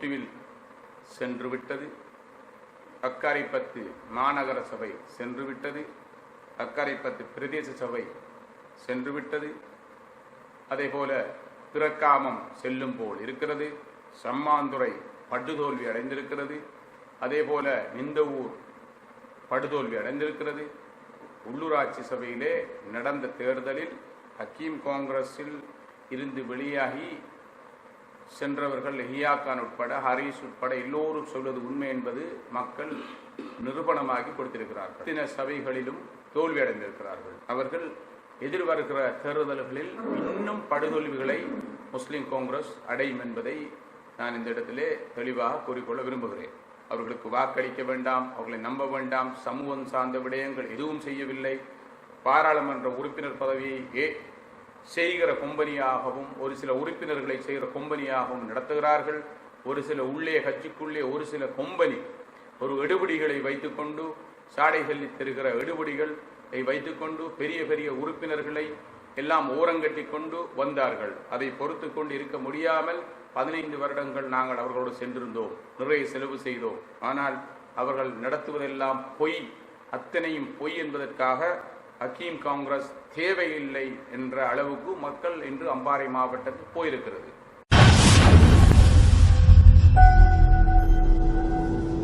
சென்று சென்றுவிட்டது. அக்கரைப்பத்து மாநகர சபை சென்றுவிட்டது. அக்கரைப்பத்து பிரதேச சபை சென்றுவிட்டது. அதேபோல பிறக்காமம் செல்லும் போல் இருக்கிறது. சம்மாந்துறை படுதோல்வி அடைந்திருக்கிறது. அதேபோல இந்த ஊர் படுதோல்வி அடைந்திருக்கிறது. உள்ளூராட்சி சபையிலே நடந்த தேர்தலில் ஹக்கீம் காங்கிரஸில் இருந்து வெளியாகி சென்றவர்கள் ஹியாக்கான் உட்பட ஹரீஸ் உட்பட எல்லோரும் சொல்வது உண்மை என்பது மக்கள் நிரூபணமாகி கொடுத்திருக்கிறார்கள். தின சபைகளிலும் தோல்வி அடைந்திருக்கிறார்கள். அவர்கள் எதிர்வருகிற தேர்தல்களில் இன்னும் படுதோல்விகளை முஸ்லிம் காங்கிரஸ் அடையும் என்பதை நான் இந்த இடத்திலே தெளிவாக கூறிக்கொள்ள விரும்புகிறேன். அவர்களுக்கு வாக்களிக்க வேண்டாம் அவர்களை நம்ப வேண்டாம் சமூகம் சார்ந்த விடயங்கள் எதுவும் செய்யவில்லை. பாராளுமன்ற உறுப்பினர் பதவியை ஏ செய்கிற கொம்பனியாகவும் ஒரு சில உறுப்பினர்களை செய்கிற கொம்பனியாகவும் நடத்துகிறார்கள். ஒரு சில உள்ளே கட்சிக்குள்ளே ஒரு சில கொம்பனி ஒரு எடுபடிகளை வைத்துக்கொண்டு சாடைகளில் தருகிற எடுபடிகளை வைத்துக்கொண்டு பெரிய பெரிய உறுப்பினர்களை எல்லாம் ஓரங்கட்டி கொண்டு வந்தார்கள். அதை பொறுத்து கொண்டு இருக்க முடியாமல் பதினைந்து வருடங்கள் நாங்கள் அவர்களோடு சென்றிருந்தோம். நிறைய செலவு செய்தோம். ஆனால் அவர்கள் நடத்துவதெல்லாம் பொய். அத்தனையும் பொய் என்பதற்காக ஹக்கீம் காங்கிரஸ் தேவையில்லை என்ற அளவுக்கு மக்கள் இன்று அம்பாறை மாவட்டத்தில் போயிருக்கிறது.